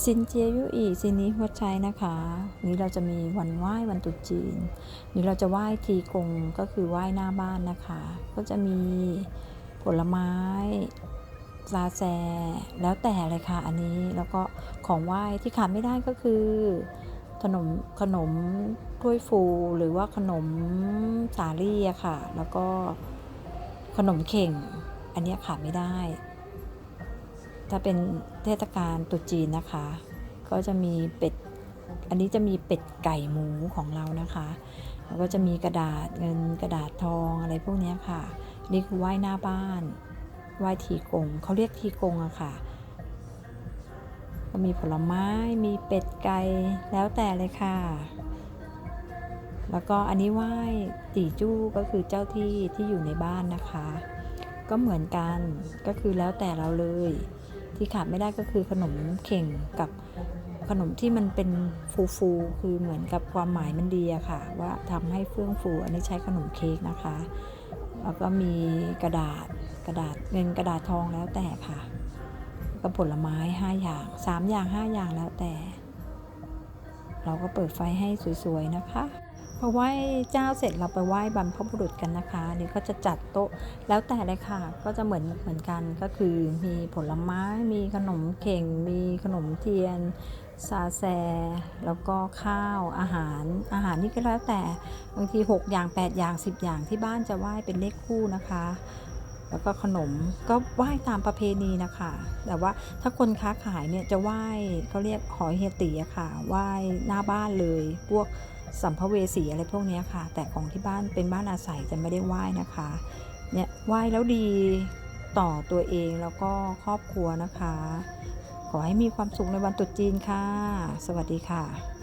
ซินเจียยุอีซินนี้หัวใจนะคะ นี้เราจะมีวันไหว้วันตรุษจีน นี่เราจะไหว้ทีกงก็คือไหว้หน้าบ้านนะคะ ก็จะมีผลไม้ซาแซแล้วแต่เลยค่ะ อันนี้แล้วก็ของไหว้ที่ขาดไม่ได้ก็คือขนมขนมถ้วยฟูหรือว่าขนมสาลี่อะค่ะ แล้วก็ขนมเข่ง อันนี้ขาดไม่ได้ ถ้าเป็นเทศกาลตรุษจีนนะคะ ก็จะมีเป็ด อันนี้จะมีเป็ดไก่หมูของเรานะคะแล้วก็จะมีกระดาษเงินกระดาษทองอะไรพวกนี้ค่ะ นี่คือไหว้หน้าบ้านไหว้ทีกงเขาเรียกทีกงอะค่ะ ก็มีผลไม้มีเป็ดไก่แล้วแต่เลยค่ะ แล้วก็อันนี้ไหว้ตีจู้ก็คือเจ้าที่ที่อยู่ในบ้านนะคะ ก็เหมือนกันก็คือแล้วแต่เราเลย ที่ขาดไม่ได้ก็คือขนมเข่งกับขนมที่มันเป็นฟูฟูคือเหมือนกับความหมายมันดีอะค่ะ ว่าทำให้เฟื่องฟูอันนี้ใช้ขนมเค้กนะคะ แล้วก็มีกระดาษกระดาษเงินกระดาษทองแล้วแต่ค่ะก็ผลไม้ 5 อย่าง 3 อย่าง 5 อย่างแล้วแต่ เราก็เปิดไฟให้สวยๆนะคะ พอไหว้เจ้าเสร็จเราไปไหว้บรรพบุรุษกันนะคะเดี๋ยวก็จะจัดโต๊ะแล้วแต่เลยค่ะ ก็จะเหมือนเหมือนกันก็คือมีผลไม้ มีขนมเข่ง มีขนมเทียนซาแซ แล้วก็ข้าวอาหารอาหารนี่ก็แล้วแต่บางที 6 อย่าง 8 อย่าง 10 อย่างที่บ้านจะไหว้เป็นเลขคู่นะคะ แล้วก็ขนมก็ไหว้ตามประเพณีนะคะ แต่ว่าถ้าคนค้าขายเนี่ยจะไหว้เขาเรียกหอยเฮตีอะค่ะไหว้หน้าบ้านเลยพวก สัมภเวสีอะไรพวกนี้ค่ะ แต่ของที่บ้านเป็นบ้านอาศัยจะไม่ได้ไหว้นะคะ เนี่ยไหว้แล้วดีต่อตัวเองแล้วก็ครอบครัวนะคะ ขอให้มีความสุขในวันตรุษจีนค่ะ สวัสดีค่ะ